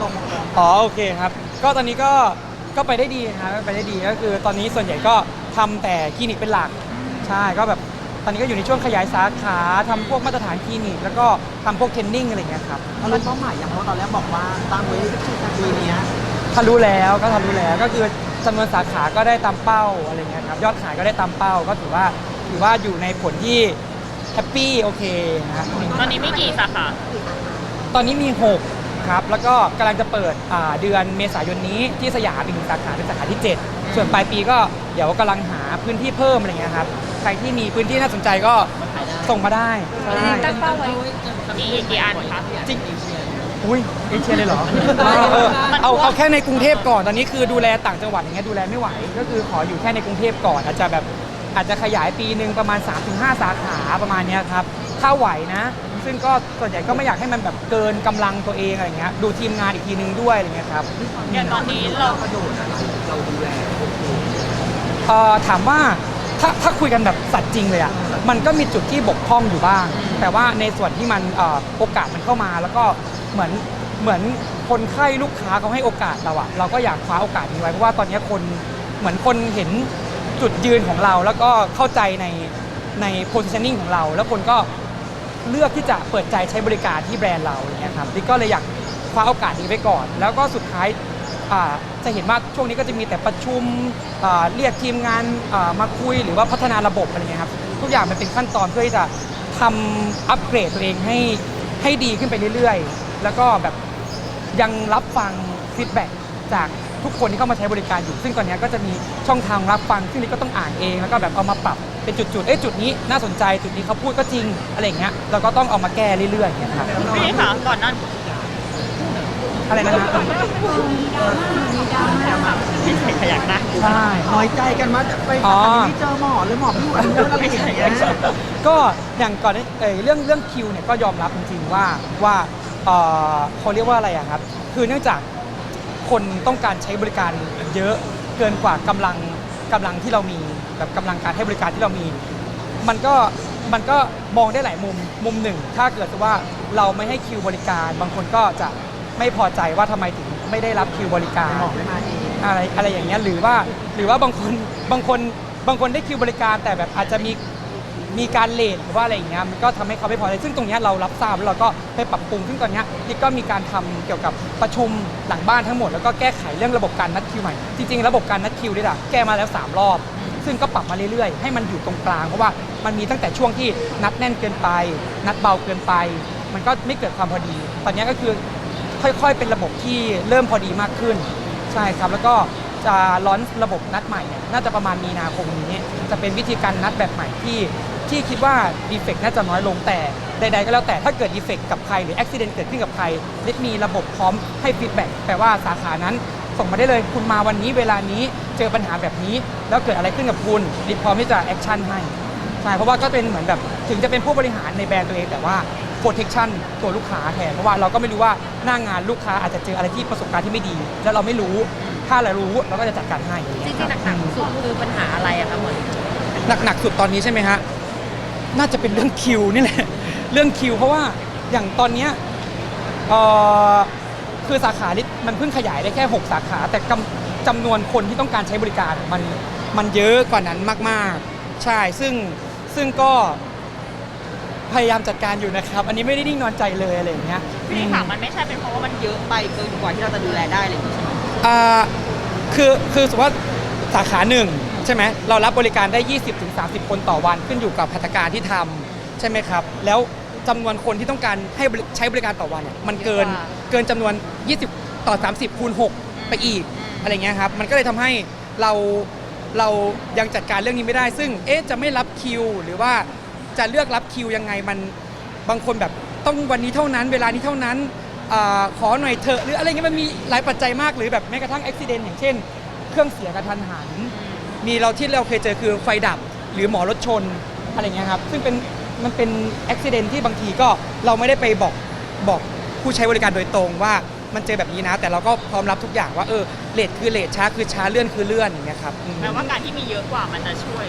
ตรงอ๋อโอเคครับ ก็ตอนนี้ก็ก็ไปได้ดีนะครับไปได้ดีก็คือตอนนี้ส่วนใหญ่ก็ทำแต่คลินิกเป็นหลักใช่ก็แบบตอนนี้ก็อยู่ในช่วงขยายสาขาทำพวกมาตรฐานคลินิก แล้วก็ทำพวกเทรนนิ่งอะไรอย่างเงี้ยครับเขารู้เป้าหมายอย่างเพราะตอนแรกบอกว่าตั้งไว้ปีเนี้ยทะลุแล้วก็ทะลุแล้วก็คือจำนวนสาขาก็ได้ตามเป้าอะไรเงี้ยครับยอดขายก็ได้ตามเป้าก็ถือว่าถือว่าอยู่ในผลที่แฮปปี้โอเคนะครับตอนนี้มีกี่สาขา ตอนนี้มี 6 ครับ แล้วก็กำลังจะเปิดอ่าเดือนเมษายนนี้ที่สยามอีกหนึ่งสาขาเป็นสาขาที่ 7 ส่วนปลายปีก็เดี๋ยวกำลังหาพื้นที่เพิ่มอะไรเงี้ยครับ ใครที่มีพื้นที่น่าสนใจก็ส่งมาได้ใช่ตั้งเป้าไว้กี่กี่อันคะจริงอุ้ยเอเชียเลยเหรอเออเออเอาเอาแค่ในกรุงเทพก่อนตอนนี้คือดูแลต่างจังหวัดอย่างเงี้ยดูแลไม่ไหว ก็คือขออยู่แค่ในกรุงเทพก่อน อาจจะแบบอาจจะขยายปีหนึ่งประมาณ 3-5 สาขาประมาณเนี้ยครับถ้าไหวนะ ซึ่งก็ส่วนใหญ่ก็ไม่อยากให้มันแบบเกินกำลังตัวเองอะไรเงี้ยดูทีมงานอีกทีนึงด้วยอะไรเงี้ยครับอย่างตอนนี้เรากระโดดนะเราดูแลโอเคเอ่อถามว่าถ้าถ้าคุยกันแบบสัตว์จริงเลยอะมันก็มีจุดที่บกพร่องอยู่บ้าง แต่ว่าในส่วนที่มันเอ่อโอกาสมันเข้ามาแล้วก็เหมือนเหมือนคนไข้ลูกค้าเขาให้โอกาสเราอะเราก็อยากคว้าโอกาสนี้ไว้เพราะว่าตอนนี้คนเหมือนคนเห็นจุดยืนของเรา แล้วก็เข้าใจในใน positioning ของเรา แล้วคนก็ เลือกที่จะเปิดใจใช้บริการที่แบรนด์เราอย่างเงี้ยครับนี่ก็เลยอยากคว้าโอกาสนี้ไว้ก่อน แล้วก็สุดท้ายจะเห็นว่าช่วงนี้ก็จะมีแต่ประชุมเรียกทีมงานมาคุยหรือว่าพัฒนาระบบอะไรเงี้ยครับทุกอย่างมันเป็นขั้นตอนเพื่อที่จะทำอัปเกรดตัวเองให้ให้ดีขึ้นไปเรื่อยๆ แล้วก็แบบยังรับฟังฟีดแบ็กจากทุกคนที่เข้ามาใช้บริการอยู่ ซึ่งตอนนี้ก็จะมีช่องทางรับฟังซึ่งนี่ก็ต้องอ่านเองแล้วก็แบบเอามาปรับ เป็นจุดๆ เอ้ยจุดนี้น่าสนใจจุดนี้เขาพูดก็จริงอะไรอย่างเงี้ยเราก็ต้องเอามาแก้เรื่อยๆอย่างเงี้ยครับพี่ค่ะก่อนหนั้นอะไรนะฮะพี่ขยักนะใช่ น้อยใจกันมาไปอ๋อไม่เจอหมอหรือหมอพี่หวันอะไรอย่างเงี้ยก็อย่างก่อนเอ่อเรื่องเรื่องคิวเนี่ยก็ยอมรับจริงๆว่าว่าเอ่อเขาเรียกว่าอะไรอะครับ คือเนื่องจากคนต้องการใช้บริการเยอะเกินกว่ากำลังกำลังที่เรามี แบบกำลังการให้บริการที่เรามี มันก็มันก็มองได้หลายมุมมุมหนึ่ง ถ้าเกิดว่าเราไม่ให้คิวบริการ บางคนก็จะไม่พอใจว่าทำไมถึงไม่ได้รับคิวบริการหมอไม่มาเองอะไรอะไรอย่างเงี้ยหรือว่าหรือว่าบางคนบางคนบางคนได้คิวบริการแต่แบบอาจจะมีมีการเลทหรือว่าอะไรอย่างเงี้ยมันก็ทำให้เขาไม่พอใจซึ่งตรงเนี้ยเรารับทราบแล้วเราก็ไปปรับปรุงซึ่งตอนเนี้ยนี่ก็มีการทำเกี่ยวกับประชุมหลังบ้านทั้งหมด แล้วก็แก้ไขเรื่องระบบการนัดคิวใหม่ จริงๆ ระบบการนัดคิวนี่แหละแก้มาแล้ว 3 รอบ ซึ่งก็ปรับมาเรื่อยๆ ให้มันอยู่ตรงกลาง เพราะว่ามันมีตั้งแต่ช่วงที่นัดแน่นเกินไป นัดเบาเกินไป มันก็ไม่เกิดความพอดี ตอนนี้ก็คือค่อยๆ เป็นระบบที่เริ่มพอดีมากขึ้น ใช่ครับ แล้วก็จะล้อนระบบนัดใหม่เนี่ยน่าจะประมาณมีนาคมนี้ จะเป็นวิธีการนัดแบบใหม่ที่ที่คิดว่าดีเฟกน่าจะน้อยลงแต่ใดๆก็แล้วแต่ถ้าเกิดดีเฟกกับใครหรืออุบิเหตุเกิดขึ้นกับใครเล็มีระบบพร้อมให้ฟีดแบ็กแปลว่าสาขานั้น ส่งมาได้เลย คุณมาวันนี้เวลานี้เจอปัญหาแบบนี้ แล้วเกิดอะไรขึ้นกับคุณรีพร้อมที่จะแอคชั่นให้ใช่เพราะว่าก็เป็นเหมือนแบบถึงจะเป็นผู้บริหารในแบรนด์ตัวเองแต่ว่า protection ตัวลูกค้าแทนเพราะว่าเราก็ไม่รู้ว่าหน้างานลูกค้าอาจจะเจออะไรที่ประสบการณ์ที่ไม่ดี แล้วเราไม่รู้ถ้าเรารู้เราก็จะจัดการให้อย่างจเงี้ยริงๆหนักๆสุดคือปัญหาอะไรอะคะเหมือนหนักหนักสุดตอนนี้ใช่ไหมฮะน่าจะเป็นเรื่องคิวนี่แหละ เรื่องคิวเพราะว่าอย่างตอนเนี้ยเอ่อ คือสาขานี่มันเพิ่งขยายได้แค่ 6 สาขา แต่กำจำนวนคนที่ต้องการใช้บริการมันมันเยอะกว่านั้นมากๆ ใช่ซึ่งซึ่งก็พยายามจัดการอยู่นะครับ อันนี้ไม่ได้นิ่งนอนใจเลยอะไรอย่างเงี้ยพี่ค่ะมันไม่ใช่เป็นเพราะว่ามันเยอะไปเกินกว่าที่เราจะดูแลได้เลยใช่ไหมอ่าคือคือสมมติว่าสาขาหนึ่งใช่ไหมเรารับบริการได้ 20-30 คนต่อวันขึ้นอยู่กับพัฒการที่ทำใช่ไหมครับ แล้ว จำนวนคนที่ต้องการให้บริใช้บริการต่อวันเนี่ยมันเกินเกินจำนวน 20 ต่อ 30 คูณ 6 ไปอีกอะไรเงี้ยครับ มันก็เลยทำให้เราเรายังจัดการเรื่องนี้ไม่ได้ ซึ่งเอ๊ะจะไม่รับคิว หรือว่าจะเลือกรับคิวยังไงมันบางคนแบบต้องวันนี้เท่านั้น เวลานี้เท่านั้นอาขอหน่อยเถอะหรืออะไรเงี้ยมันมีหลายปัจจัยมากหรือแบบแม้กระทั่งอุบิเหตุอย่างเช่น เครื่องเสียกระทันหัน มีเราที่เราเคยเจอคือไฟดับหรือหมอรถชนอะไรเงี้ยครับ ซึ่งเป็น มันเป็นอุบิเหตุที่บางทีก็เราไม่ได้ไปบอกบอกผู้ใช้บริการโดยตรงว่ามันเจอแบบนี้นะ แต่เราก็พร้อมรับทุกอย่างว่าเออเลทคือเลทช้าคือช้าเลื่อนคือเลื่อนอย่างเงี้ยครับอืม แปลว่าการที่มีเยอะกว่ามันจะช่วย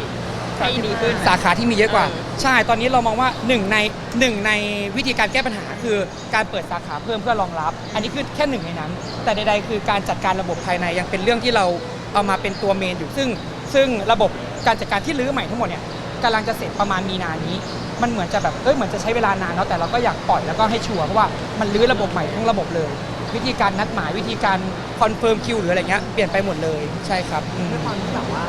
ให้ดีขึ้น สาขาที่มีเยอะกว่าใช่ตอนนี้เรามองว่าหนึ่งในหนึ่งในวิธีการแก้ปัญหาคือการเปิดสาขาเพิ่มเพื่อรองรับ อันนี้คือแค่หนึ่งในนั้น แต่ใดๆคือการจัดการระบบภายในยังเป็นเรื่องที่เราเอามาเป็นตัวเมนอยู่ซึ่ง ซึ่งระบบการจัดการที่รื้อใหม่ทั้งหมดเนี่ย กำลังจะเสร็จประมาณมีนานี้ มันเหมือนจะแบบเอ้ยเหมือนจะใช้เวลานานเนาะแต่เราก็อยากปล่อยแล้วก็ให้ชัวร์เพราะว่ามันรื้อระบบใหม่ทั้งระบบเลย วิธีการนัดหมายวิธีการคอนเฟิร์มคิวหรืออะไรเงี้ยเปลี่ยนไปหมดเลยใช่ครับอืม ด้วยความที่แบบว่า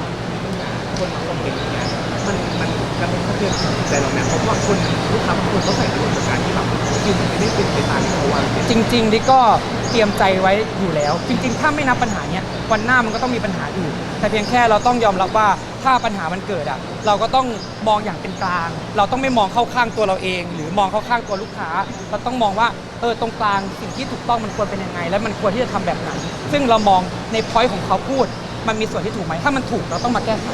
คนคนเห็นอย่างเงี้ยมันมันกระทบกระเทือนจิตใจเราเนี่ยเพราะว่าคนลูกค้าบางคนเขาใส่อารมณ์กับการที่แบบกินไม่ได้เป็นไปตามที่เขาวางเป็นจริงๆดิก็เตรียมใจไว้อยู่แล้ว จริง ๆ ถ้าไม่นับปัญหาเนี้ยวันหน้ามันก็ต้องมีปัญหาอื่น แต่เพียงแค่เราต้องยอมรับว่าถ้าปัญหามันเกิดอะเราก็ต้องมองอย่างเป็นกลาง เราต้องไม่มองเข้าข้างตัวเราเอง หรือมองเข้าข้างตัวลูกค้า เราต้องมองว่าเออตรงกลางสิ่งที่ถูกต้องมันควรเป็นยังไง และมันควรที่จะทำแบบไหนซึ่งเรามองในพอยต์ของเขาพูด มันมีส่วนที่ถูกไหมถ้ามันถูกเราต้องมาแก้ไข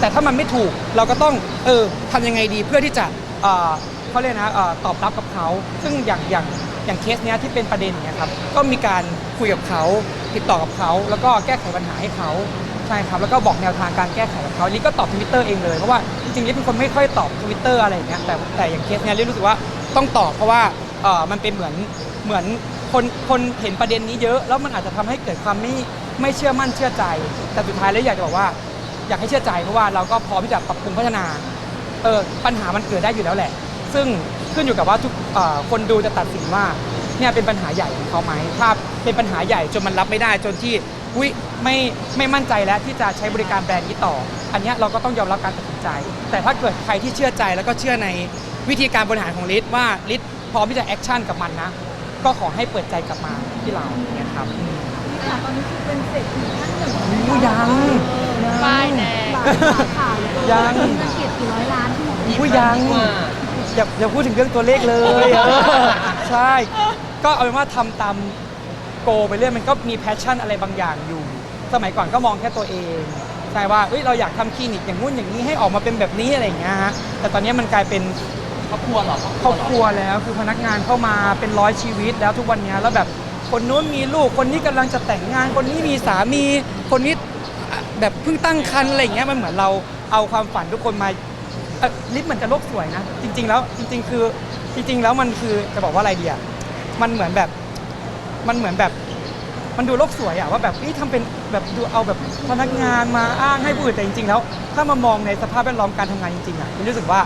แต่ถ้ามันไม่ถูกเราก็ต้องเออทำยังไงดีเพื่อที่จะเอ่อเขาเรียกนะเอ่อตอบรับกับเขา ซึ่งอย่างอย่างอย่างเคสเนี้ยที่เป็นประเด็นเนี่ยครับก็มีการคุยกับเขาติดต่อกับเขา แล้วก็แก้ไขปัญหาให้เขา ใช่ครับ แล้วก็บอกแนวทางการแก้ไขกับเขาลิก็ตอบทวิตเตอร์เองเลยเพราะว่าจริงๆลิเป็นคนไม่ค่อยตอบทวิตเตอร์อะไรอย่างเงี้ยแต่แต่อย่างเคสเนี้ยลิรู้สึกว่าต้องตอบเพราะว่าเออมันเป็นเหมือนเหมือนคนคนเห็นประเด็นนี้เยอะ แล้วมันอาจจะทำให้เกิดความไม่ไม่เชื่อมั่นเชื่อใจ แต่สุดท้ายแล้วอยากจะบอกว่า อยากให้เชื่อใจเพราะว่าเราก็พร้อมที่จะปรับปรุงพัฒนาเออปัญหามันเกิดได้อยู่แล้วแหละ ซึ่งขึ้นอยู่กับว่าทุกเอ่อคนดูจะตัดสินว่าเนี่ยเป็นปัญหาใหญ่ของเขาไหมถ้าเป็นปัญหาใหญ่จนมันรับไม่ได้จนที่ อุ้ยไม่ไม่มั่นใจแล้วที่จะใช้บริการแบรนด์นี้ต่อ อันเนี้ยเราก็ต้องยอมรับการตัดสินใจ แต่ถ้าเกิดใครที่เชื่อใจแล้วก็เชื่อในวิธีการบริหารของลิศว่าลิศพร้อมที่จะแอคชั่นกับมันนะ ก็ขอให้เปิดใจกลับมาที่เราเนี่ยครับอืมค่ะตอนนี้คือเป็นเศรษฐีท่านหนึ่งอู้ยัง ป้ายแดงหลายสาขาเลยยังเงินเก็บกี่ร้อยล้านที่บอกอุ้ยยัง อย่าอย่าพูดถึงเรื่องตัวเลขเลย เออใช่ ก็เอาเป็นว่าทำตาม โกไปเรื่อยมันก็มีแพชชั่นอะไรบางอย่างอยู่ สมัยก่อนก็มองแค่ตัวเองใช่ว่าเอ้ยเราอยากทำคลินิกอย่างงู้นอย่างนี้ให้ออกมาเป็นแบบนี้อะไรอย่างเงี้ยฮะแต่ตอนนี้มันกลายเป็น ครอบครัวเหรอครอบครัวแล้วคือพนักงานเข้ามาเป็นร้อยชีวิตแล้วทุกวันเนี้ยแล้วแบบคนนู้นมีลูกคนนี้กำลังจะแต่งงาน คนนี้มีสามี คนนี้อะแบบเพิ่งตั้งครรภ์อะไรอย่างเงี้ยมันเหมือนเราเอาความฝันทุกคนมาเอ่อลิฟต์เหมือนจะโลกสวยนะ จริง ๆ แล้วจริง ๆ คือจริง ๆ แล้วมันคือจะบอกว่าอะไรดีอะมันเหมือนแบบ มันเหมือนแบบมันดูโลกสวยอะว่าแบบนี่ทำเป็นแบบดูเอาแบบพนักงานมาอ้างให้ผู้อื่นแต่จริงๆแล้ว ถ้ามามองในสภาพแวดล้อมการทำงานจริงๆอะมันรู้สึกว่า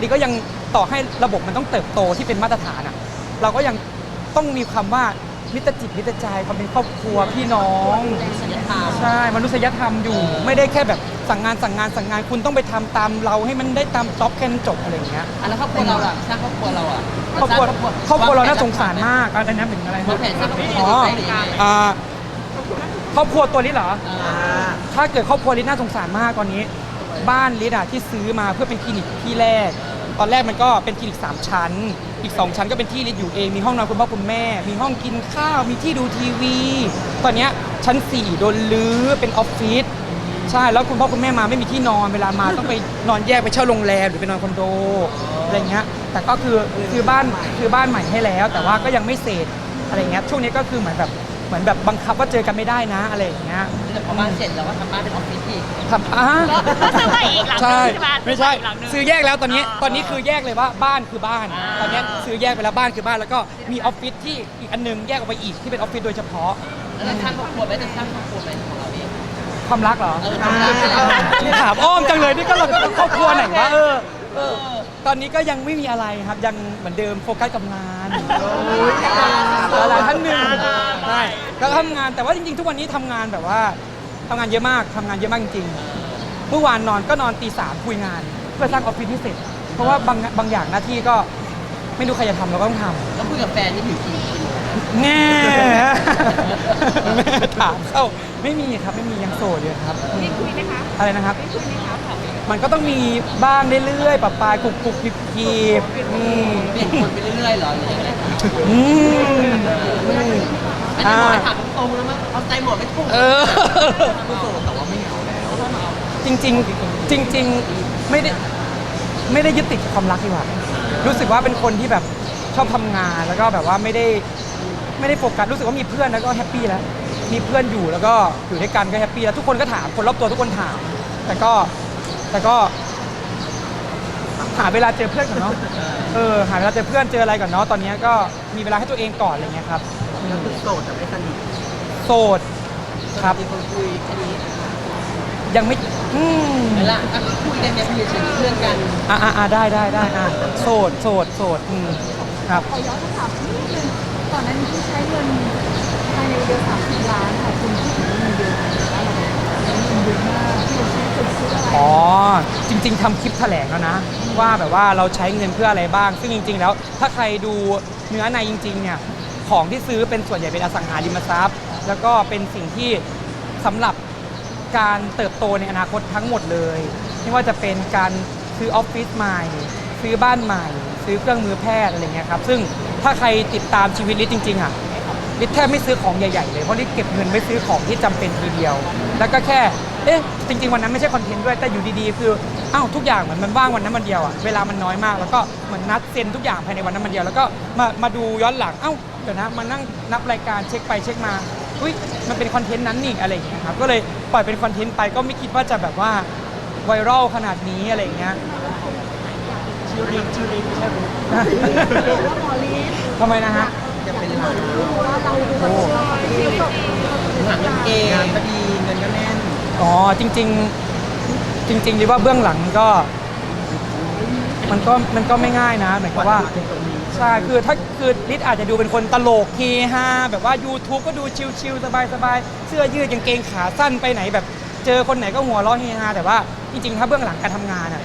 นี่ก็ยังต่อให้ระบบมันต้องเติบโตที่เป็นมาตรฐานอะเราก็ยังต้องมีคำว่า มิตรจิตมิตรใจความเป็นครอบครัวพี่น้องสัญญาธรรมใช่มนุษยธรรมอยู่ ไม่ได้แค่แบบสั่งงานสั่งงานสั่งงานคุณต้องไปทำตามเราให้มันได้ตามจ็อบแค่นั้นจบอะไรอย่างเงี้ยอะแล้วครอบครัวเราล่ะสร้างครอบครัวเราอะครอบครัวครอบครัวเราน่าสงสารมากอะไรนะเป็นอะไรวางแผนสร้างครอบครัวอ๋อได้หรือยังไงอ่าครอบครัวตัวนี้เหรออ่าถ้าเกิดครอบครัวลิศน่าสงสารมากตอนนี้ บ้านลิศอะที่ซื้อมาเพื่อเป็นคลินิกที่แรก ตอนแรกมันก็เป็นคลินิก3ชั้น อีก2ชั้นก็เป็นที่ลิศอยู่เอง มีห้องนอนคุณพ่อคุณแม่ มีห้องกินข้าว มีที่ดูทีวี ตอนเนี้ยชั้น4โดนลื้อเป็นออฟฟิศ ใช่ แล้วคุณพ่อคุณแม่มาไม่มีที่นอน เวลามาต้องไปนอนแยกไปเช่าโรงแรมหรือไปนอนคอนโดอะไรเงี้ย แต่ก็คือคือบ้านคือบ้านใหม่ให้แล้ว แต่ว่าก็ยังไม่เสร็จอะไรเงี้ย ช่วงนี้ก็คือเหมือนแบบ เหมือนแบบบังคับว่าเจอกันไม่ได้นะอะไรอย่างเงี้ยแต่พอบ้านเสร็จแล้วก็ทำบ้านเป็นออฟฟิศอีก ทำอ่าก็ซื้อใหม่อีกหลังนึงใช่ใช่ไหมไม่ใช่ซื้อใหม่อีกหลังนึงซื้อแยกแล้วตอนนี้อ่าตอนนี้คือแยกเลยว่าบ้านคือบ้าน อ่า ตอนนี้ซื้อแยกไปแล้วบ้านคือบ้านแล้วก็มีออฟฟิศที่อีกอันหนึงแยกออกไปอีกที่เป็นออฟฟิศโดยเฉพาะแล้วจะสร้างครอบครัวไหมจะสร้างครอบครัวไหมของเราเอง ความรักเหรอเออความรักนี่ถามอ้อมจังเลยนี่ก็เราก็ครอบครัวไหนวะเออเออ ตอนนี้ก็ยังไม่มีอะไรครับยังเหมือนเดิมโฟกัสกับงานอะไรท่านหนึ่งใช่ก็ทำงานแต่ว่าจริงๆ ทุกวันนี้ทำงานแบบว่าทำงานเยอะมากทำงานเยอะมากจริงๆเมื่อวานนอนก็นอนตีสามคุยงาน เพื่อสร้างออฟฟิศให้เสร็จ เพราะว่าบางบางอย่างหน้าที่ก็ไม่รู้ใครจะทำเราก็ต้องทำแล้วคุยกับแฟนนี่อยู่กี่กิโลแน่แม่ถามเข้าไม่มีครับไม่มียังโสดอยู่ครับนี่คุยไหมคะอะไรนะครับ ไม่คุยไหมคะ มันก็ต้องมีบ้างเรื่อยๆปะปายกุกกุกกิบกิบอืมเปลี่ยนคนไปเรื่อยๆเหรอหรือยังไงอืมอืมอันนี้หมอถามตรงๆแล้วมั้งเอาใจหมอไม่ถูกเออคือโสดแต่ว่าไม่เหงาแล้วจริงๆจริง ๆ ไม่ได้ไม่ได้ยึดติดกับความรักดีกว่ารู้สึกว่าเป็นคนที่แบบชอบทำงานแล้วก็แบบว่าไม่ได้ไม่ได้โฟกัสรู้สึกว่ามีเพื่อนแล้วก็แฮปปี้แล้วมีเพื่อนอยู่แล้วก็อยู่ด้วยกันก็แฮปปี้แล้วทุกคนก็ถามคนรอบตัวทุกคนถามแต่ก็ แต่ก็ หาเวลาเจอเพื่อนก่อนเนาะเออหาเวลาเจอเพื่อนเจออะไรก่อนเนาะตอนนี้ก็มีเวลาให้ตัวเองก่อนอะไรเงี้ยครับอืก็มคือโสดแต่ไม่สนิทโสดครับมีคนคุยแค่นี้ยังไม่อืมเวลาอะคุยกันเนี่ยคุยเฉยๆเพื่อนกันอ่าอ่าได้ได้ได้อะโสดโสดโสดอืมครับขอย้อนคำถามนิดนึงก่อนหน้านี้ที่ใช้เงินภายในเดือนสามสิบล้านค่ะคุณคิดว่าเงินเดือนอะไรเงินเดือนมากที่เราใช้เกิดซื้ อ๋อ จริง ๆทำคลิปแถลงแล้วนะ ว่าแบบว่าเราใช้เงินเพื่ออะไรบ้าง ซึ่งจริง ๆ แล้ว ถ้าใครดูเนื้อในจริง ๆ เนี่ย ของที่ซื้อเป็นส่วนใหญ่เป็นอสังหาริมทรัพย์ แล้วก็เป็นสิ่งที่สำหรับการเติบโตในอนาคตทั้งหมดเลย ไม่ว่าจะเป็นการซื้อออฟฟิศใหม่ ซื้อบ้านใหม่ ซื้อเครื่องมือแพทย์อะไรเงี้ยครับ ซึ่งถ้าใครติดตามชีวิตลิศจริง ๆอะ ลิศแทบไม่ซื้อของใหญ่ ๆ เลย เพราะลิศเก็บเงินไว้ซื้อของที่จำเป็นทีเดียว แล้วก็แค่ เอ๊ะจริง ๆ วันนั้นไม่ใช่คอนเทนต์ด้วยแต่อยู่ดีๆ คืออ้าวทุกอย่างเหมือนมันว่างวันนั้นวันเดียวอะเวลามันน้อยมาก แล้วก็เหมือนนัดเซ็นทุกอย่างภายในวันนั้นวันเดียวแล้วก็มามาดูย้อนหลังเอ้าเดี๋ยวนะมานั่งนับรายการเช็คไปเช็คมาอุ้ยมันเป็นคอนเทนต์นั้นนี่อะไรอย่างเงี้ยครับก็เลยปล่อยเป็นคอนเทนต์ไปก็ไม่คิดว่าจะแบบว่าไวรัลขนาดนี้อะไรอย่างเงี้ยชื่อริงชื่อริงใช่ไหมว่าหมอลีนทำไมนะฮะจะเป็นหลังว่าเราดูแบบเราที่จบหลังเงินเก่งงานก็ดีเงินก็แน่น อ๋อจริง ๆ จริงๆเรียกว่าเบื้องหลังก็ มันก็มันก็ไม่ง่ายนะหมายความว่าใช่คือถ้าคือลิศอาจจะดูเป็นคนตลกเฮฮาแบบว่า YouTube ก็ดูชิลๆสบายๆเสื้อยืดกางเกงขาสั้นไปไหนแบบ เจอคนไหนก็หัวเราะเฮฮาแต่ว่าจริงๆ ถ้าเบื้องหลังการทำงานอะ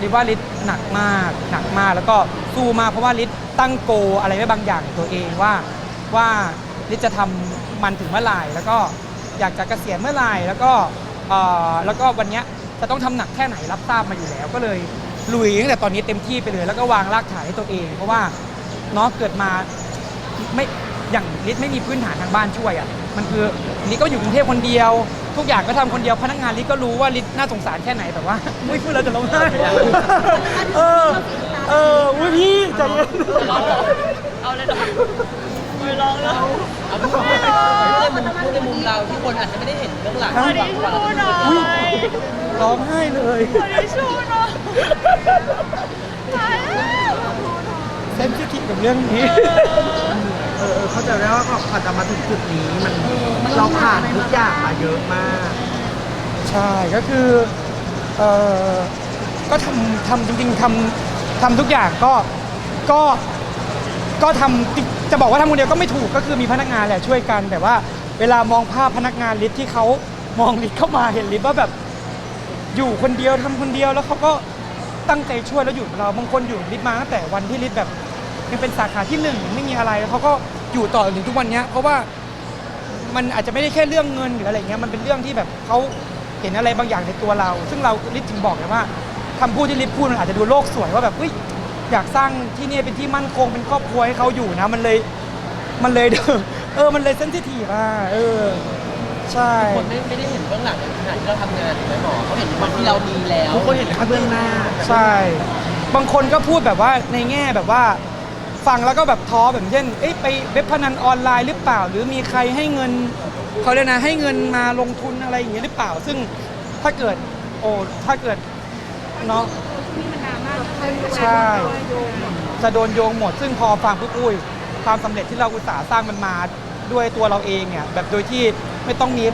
ลิว่าลิศหนักมากหนักมากแล้วก็สู้มากเพราะว่าลิศตั้งโกอะไรไว้บางอย่างตัวเองว่าว่าลิศจะทำมันถึงเมื่อไหร่แล้วก็ อยากจะเกษียณเมื่อไหร่แล้วก็แล้วก็วันนี้จะต้องทำหนักแค่ไหนรับทราบมาอยู่แล้ว ก็เลยลุยตั้งแต่ตอนนี้เต็มที่ไปเลย แล้วก็วางรากฐานให้ตัวเอง เพราะว่าเนาะเกิดมาไม่อย่างลิศไม่มีพื้นฐานทางบ้านช่วยอะมันคือลิศก็อยู่กรุงเทพคนเดียว ทุกอย่างก็ทำคนเดียวพนักงานลิศก็รู้ว่าลิศน่าสงสารแค่ไหนแบบว่าไม่พูดแล้วจะร้องไห้เออเอออุ้ยพี่ใจเย็นเอาเลยเหรอ ไม่ร้องแล้ว เอาพูดในมุมพูดในมุมเราที่คนอาจจะไม่ได้เห็นเบื้องหลังพอดีชูหน่อยร้องไห้เลยพอดีชูหน่อยตายแล้วเซนซิทีฟกับเรื่องนี้ เออเออเข้าใจแล้วว่าพอจะมาถึงจุดนี้มันเราผ่านทุกอย่างมาเยอะมาก ใช่ก็คือเออก็ทำทำจริงๆทำทำทุกอย่างก็ก็ก็ทำจ จะบอกว่าทำคนเดียวก็ไม่ถูกก็คือมีพนักงานแหละช่วยกัน แต่ว่าเวลามองภาพพนักงานลิฟต์ที่เขามองลิฟต์เข้ามาเห็นลิฟต์ว่าแบบอยู่คนเดียวทำคนเดียวแล้วเขาก็ตั้งใจช่วยแล้วอยู่กับเราบางคนอยู่ลิฟต์มาตั้งแต่วันที่ลิฟต์แบบยังเป็นสาขาที่หนึ่งไม่มีอะไรแล้วเขาก็อยู่ต่อจนถึงทุกวันเนี้ยเพราะว่ามันอาจจะไม่ได้แค่เรื่องเงินหรืออะไรเงี้ยมันเป็นเรื่องที่แบบเขาเห็นอะไรบางอย่างในตัวเรา ซึ่งเราลิศถึงบอกเลยว่าคำพูดที่ลิศพูดมันอาจจะดูโลกสวยว่าแบบเฮ้ย อยากสร้างที่นี่เป็นที่มั่นคงเป็นครอบครัวให้เขาอยู่นะ มันเลยมันเลย เออมันเลยเซนซิทีฟอะเออ ใช่ คนไม่ไม่ได้เห็นเบื้องหลังในขณะที่เราทำงานถูกไหมหมอเขาเห็นวันที่เรามีแล้วทุกคนเห็นแค่เบื้องหน้าใช่ บางคนก็พูดแบบว่าในแง่แบบว่า ฟังแล้วก็แบบท้อแบบเช่นเอ๊ะไปเว็บพนันออนไลน์หรือเปล่า หรือมีใครให้เงินเขาเรียกนะให้เงินมาลงทุนอะไรอย่างเงี้ยหรือเปล่า ซึ่งถ้าเกิด โอ้ถ้าเกิดเนาะ ใช่ จะโดนโยงหมด ซึ่งพอฟังปุ๊บอุ้ยความสำเร็จที่เราอุตสาห์สร้างมันมาด้วยตัวเราเองเนี่ยแบบโดยที่ไม่ต้องมี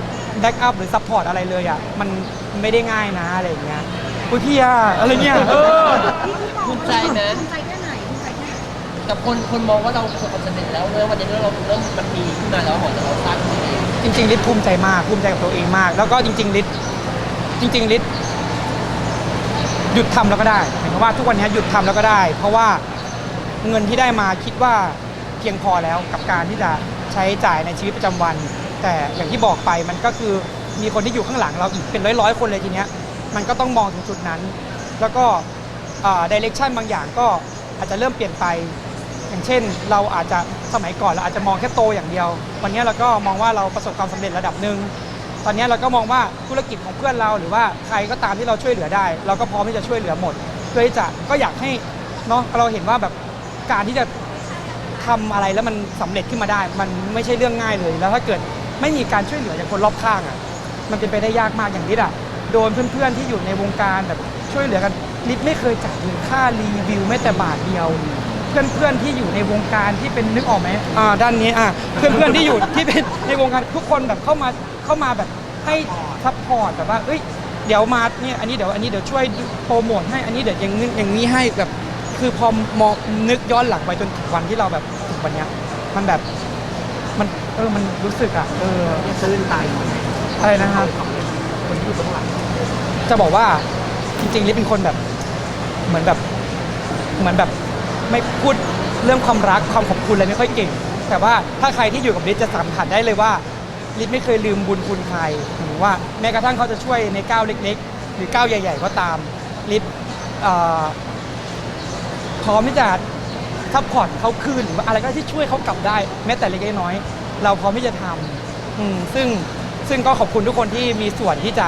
แบ็กอัพหรือซัพพอร์ตอะไรเลยอะมันไม่ได้ง่ายนะอะไรอย่างเงี้ยอุ้ยพี่อะอะไรเนี่ยเออภูมิใจนะภูมิใจแค่ไหนภูมิใจแค่ไหนกับคนคนมองว่าเราประสบความสำเร็จแล้วเมื่อวันนี้เราเริ่มมันมีขึ้นมาแล้วหมอแต่เราสร้างขึ้นเองจริงๆลิศภูมิใจมากภูมิใจกับตัวเองมาก แล้วก็จริงๆลิศจริงๆลิศ หยุดทำแล้วก็ได้หมายความว่าทุกวันนี้หยุดทำแล้วก็ได้ เพราะว่าเงินที่ได้มาคิดว่าเพียงพอแล้วกับการที่จะใช้จ่ายในชีวิตประจำวัน แต่อย่างที่บอกไปมันก็คือมีคนที่อยู่ข้างหลังเราอีกเป็นร้อยๆคนเลยทีเนี้ยมันก็ต้องมองถึงจุดนั้น แล้วก็ดิเรกชันบางอย่างก็อาจจะเริ่มเปลี่ยนไป อย่างเช่น เราอาจจะสมัยก่อนเราอาจจะมองแค่โตอย่างเดียว วันนี้เราก็มองว่าเราประสบความสำเร็จระดับหนึ่ง ตอนนี้เราก็มองว่าธุรกิจของเพื่อนเราหรือว่าใครก็ตามที่เราช่วยเหลือได้ เราก็พร้อมที่จะช่วยเหลือหมดเพื่อที่จะก็อยากให้เนาะเราเห็นว่าแบบการที่จะทำอะไรแล้วมันสำเร็จขึ้นมาได้ มันไม่ใช่เรื่องง่ายเลย แล้วถ้าเกิดไม่มีการช่วยเหลือจากคนรอบข้างอะมันเป็นไปได้ยากมากอย่างนี้อะโดนเพื่อนๆที่อยู่ในวงการแบบช่วยเหลือกันลิศไม่เคยจ่ายเงินค่ารีวิวแม้แต่บาทเดียว เพื่อนๆที่อยู่ในวงการที่เป็นนึกออกไหมอ่าด้านนี้อะเพื่อนๆที่อยู่ที่เป็นในวงการทุกคนแบบเข้ามา เข้ามาแบบให้ซัพพอร์ตแบบว่าเอ้ยเดี๋ยวมาเนี่ยอันนี้เดี๋ยวอันนี้เดี๋ยวช่วยโปรโมทให้อันนี้เดี๋ยวอย่างนี้อย่างนี้ให้แบบคือพอมองนึกย้อนหลังไปจนถึงวันที่เราแบบถึงวันเนี้ยมันแบบมันเออมันรู้สึกอะเออตื้นตายคนไหนอะไรนะครับคนที่อยู่เบื้องหลังจะบอกว่าจริงๆลิศเป็นคนแบบเหมือนแบบเหมือนแบบไม่พูดเรื่องความรักความขอบคุณอะไรไม่ค่อยเก่ง แต่ว่าถ้าใครที่อยู่กับลิศจะสัมผัสได้เลยว่า ลิศไม่เคยลืมบุญคุณใครหรือว่าแม้กระทั่งเขาจะช่วยในก้าวเล็ก ๆ หรือก้าวใหญ่ ๆ ก็ตามลิศพร้อมที่จะซัพพอร์ตเขาคืนหรือว่าอะไรก็ที่ช่วยเขากลับได้ แม้แต่เล็กน้อยเราพร้อมที่จะทำซึ่งซึ่งก็ขอบคุณทุกคนที่มีส่วนที่จะ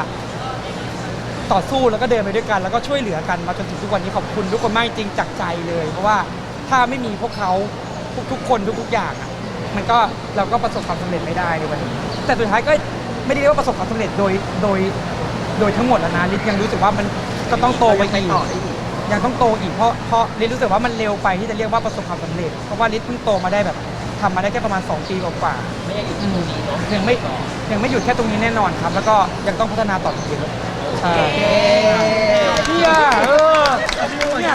ต่อสู้แล้วก็เดินไปด้วยกัน แล้วก็ช่วยเหลือกันมาจนถึงทุกวันนี้ขอบคุณทุกคนมากจริงจากใจเลย เพราะว่าถ้าไม่มีพวกเขาทุกๆคนทุกๆอย่างอะ มันก็เราก็ประสบความสำเร็จไม่ได้ในวันนี้แต่สุดท้ายก็ไม่ได้เรียกว่าประสบความสำเร็จโดยโดยโดยทั้งหมดแล้วนะลิศยังรู้สึกว่ามันก็ต้องโตไปไปอีกต่อได้อีก ยังต้องโตอีกเพราะเพราะลิศรู้สึกว่ามันเร็วไปที่จะเรียกว่าประสบความสำเร็จ เพราะว่าลิศเพิ่งโตมาได้แบบทำมาได้แค่ประมาณ 2 ปีกว่าๆไม่อยากอยู่ที่ตรงนี้เนาะยังไม่ยังไม่หยุดแค่ตรงนี้แน่นอนครับ แล้วก็ยังต้องพัฒนาต่ออีกเยอะใช่เย้เฮียเออเนี่ย